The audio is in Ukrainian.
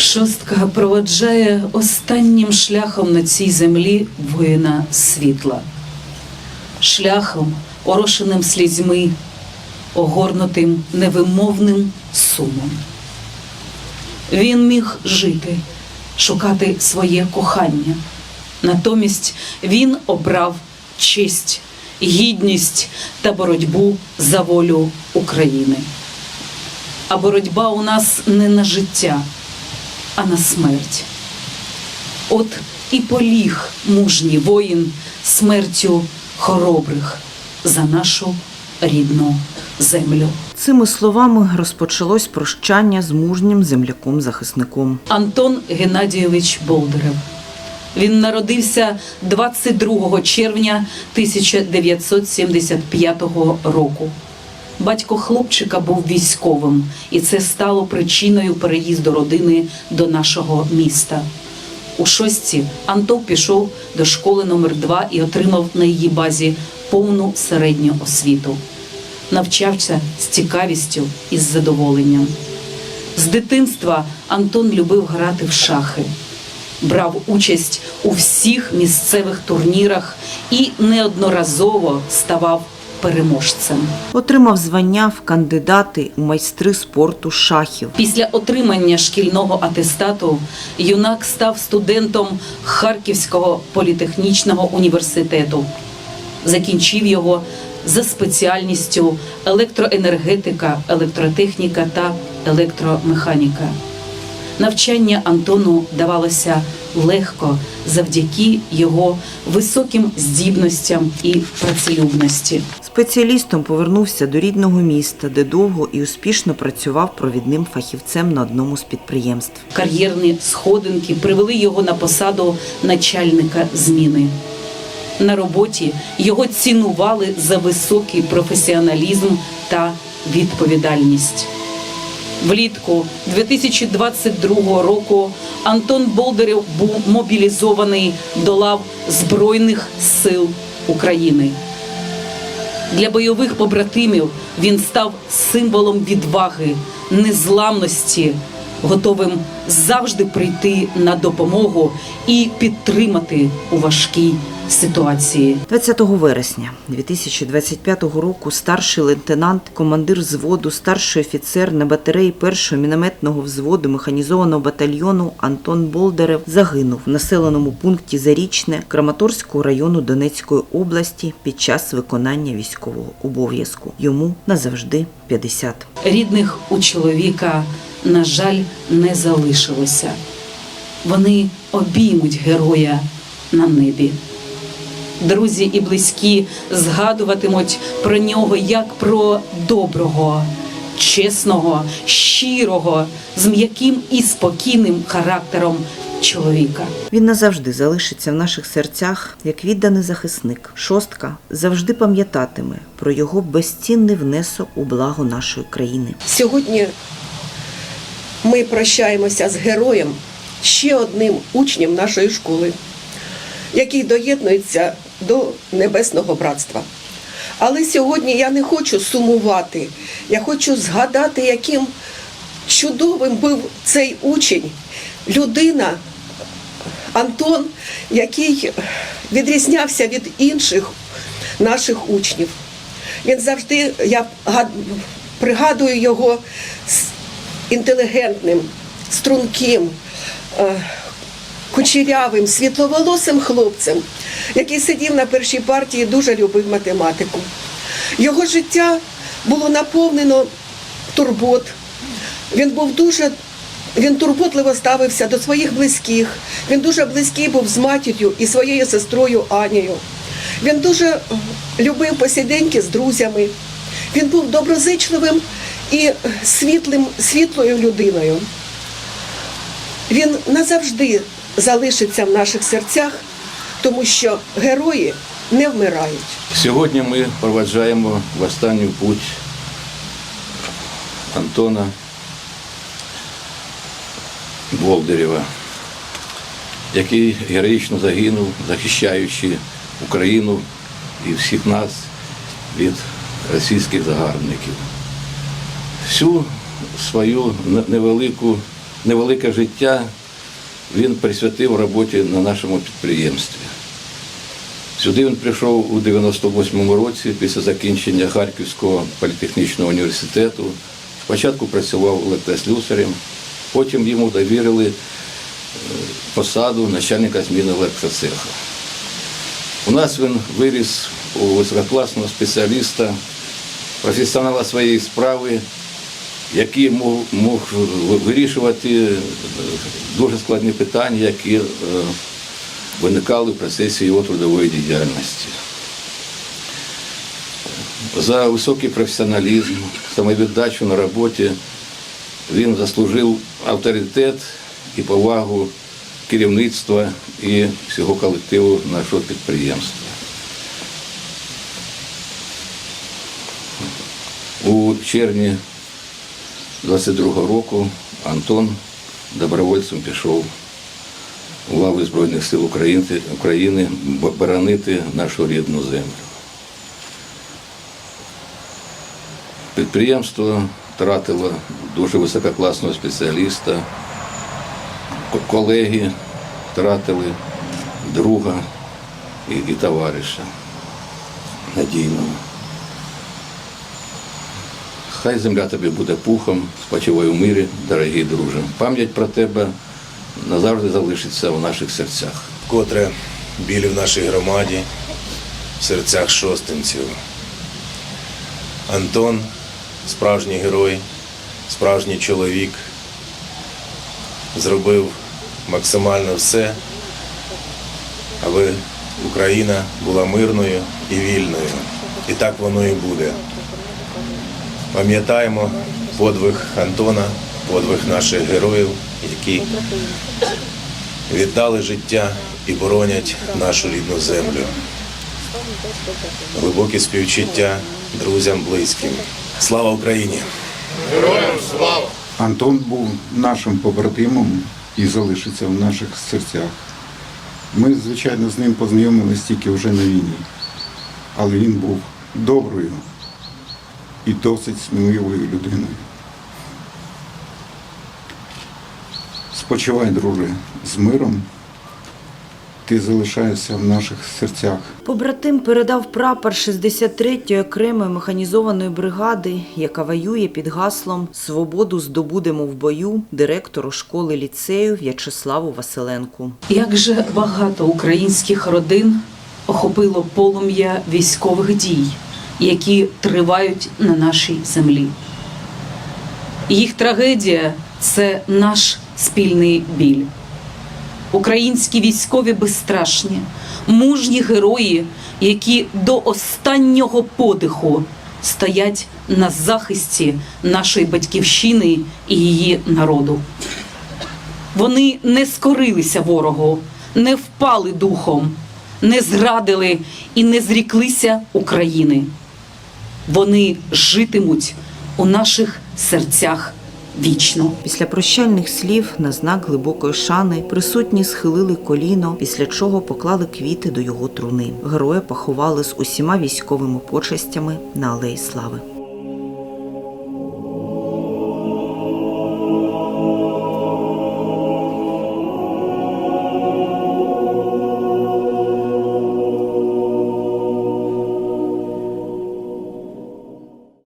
Шостка проводжає останнім шляхом на цій землі воїна світла, шляхом, орошеним слізьми, огорнутим невимовним сумом. Він міг жити, шукати своє кохання. Натомість він обрав честь, гідність та боротьбу за волю України. А боротьба у нас не на життя, а на смерть. От і поліг мужній воїн смертю хоробрих за нашу рідну землю. Цими словами розпочалось прощання з мужнім земляком-захисником. Антон Геннадійович Болдирев. Він народився 22 червня 1975 року. Батько хлопчика був військовим, і це стало причиною переїзду родини до нашого міста. У шостці Антон пішов до школи номер 2 і отримав на її базі повну середню освіту. Навчався з цікавістю і з задоволенням. З дитинства Антон любив грати в шахи, брав участь у всіх місцевих турнірах і неодноразово ставав переможцем. Отримав звання в кандидати у майстри спорту шахів. Після отримання шкільного атестату юнак став студентом Харківського політехнічного університету. Закінчив його за спеціальністю електроенергетика, електротехніка та електромеханіка. Навчання Антону давалося легко завдяки його високим здібностям і працелюбності. Спеціалістом повернувся до рідного міста, де довго і успішно працював провідним фахівцем на одному з підприємств. Кар'єрні сходинки привели його на посаду начальника зміни. На роботі його цінували за високий професіоналізм та відповідальність. Влітку 2022 року Антон Болдирев був мобілізований до лав Збройних сил України. Для бойових побратимів він став символом відваги, незламності, готовим завжди прийти на допомогу і підтримати у важкій ситуації. 20 вересня 2025 року старший лейтенант, командир взводу, старший офіцер на батареї першого мінометного взводу механізованого батальйону Антон Болдерев загинув в населеному пункті Зарічне Краматорського району Донецької області під час виконання військового обов'язку. Йому назавжди 50. Рідних у чоловіка, на жаль, не залишилося. Вони обіймуть героя на небі. Друзі і близькі згадуватимуть про нього як про доброго, чесного, щирого, з м'яким і спокійним характером чоловіка. Він назавжди залишиться в наших серцях як відданий захисник. Шостка завжди пам'ятатиме про його безцінний внесок у благо нашої країни. Сьогодні ми прощаємося з героєм, ще одним учнем нашої школи, який доєднується до Небесного братства. Але сьогодні я не хочу сумувати, я хочу згадати, яким чудовим був цей учень, людина, Антон, який відрізнявся від інших наших учнів. Він завжди, я пригадую його з інтелігентним, струнким, е, кучерявим, світловолосим хлопцем, який сидів на першій партії, дуже любив математику. Його життя було наповнено турбот. Він був дуже він турботливо ставився до своїх близьких. Він дуже близький був з матір'ю і своєю сестрою Анією. Він дуже любив посіденьки з друзями. Він був доброзичливим і світлим, світлою людиною. Він назавжди залишиться в наших серцях, тому що герої не вмирають. Сьогодні ми проведжаємо в останню путь Антона Болдирєва, який героїчно загинув, захищаючи Україну і всіх нас від російських загарбників. Всю свою невелику невелике життя він присвятив роботі на нашому підприємстві. Сюди він прийшов у 98-му році після закінчення Харківського політехнічного університету. Спочатку працював електрослюсарем, потім йому довірили е, посаду начальника зміни електроцеха. У нас він виріс у висококласного спеціаліста, професіонала своєї справи, який мог, мог вирішувати е, дуже складні питання, які е, виникали в процесі його трудової діяльності. За високий професіоналізм, самовіддачу на роботі він заслужив авторитет і повагу керівництва і всього колективу нашого підприємства. У червні 22-го року Антон добровольцем пішов у лави Збройних сил України, України боронити нашу рідну землю. Підприємство втратило дуже висококласного спеціаліста, колеги втратили друга і, і товариша надійного. Хай земля тобі буде пухом, спочивай у мирі, дорогий друже. Пам'ять про тебе назавжди залишиться в наших серцях. Котре білі в нашій громаді, в серцях шостинців. Антон справжній герой, справжній чоловік, зробив максимально все, аби Україна була мирною і вільною. І так воно і буде. Пам'ятаємо подвиг Антона, подвиг наших героїв, які віддали життя і боронять нашу рідну землю. Глибокі співчуття друзям близьким. Слава Україні! Героям слава! Антон був нашим побратимом і залишиться в наших серцях. Ми, звичайно, з ним познайомились тільки вже на війні, але він був доброю і досить сміливою людиною. Спочивай, друже, з миром. Ти залишаєшся в наших серцях. Побратим передав прапор 63-ї окремої механізованої бригади, яка воює під гаслом Свободу здобудемо в бою директору школи ліцею В'ячеславу Василенку. Як же багато українських родин охопило полум'я військових дій, які тривають на нашій землі. Їх трагедія це наш спільний біль. Українські військові безстрашні, мужні герої, які до останнього подиху стоять на захисті нашої батьківщини і її народу. Вони не скорилися ворогу, не впали духом, не зрадили і не зріклися України. Вони житимуть у наших серцях вічно. Після прощальних слів на знак глибокої шани присутні схилили коліно, після чого поклали квіти до його труни. Героя поховали з усіма військовими почестями на алеї слави.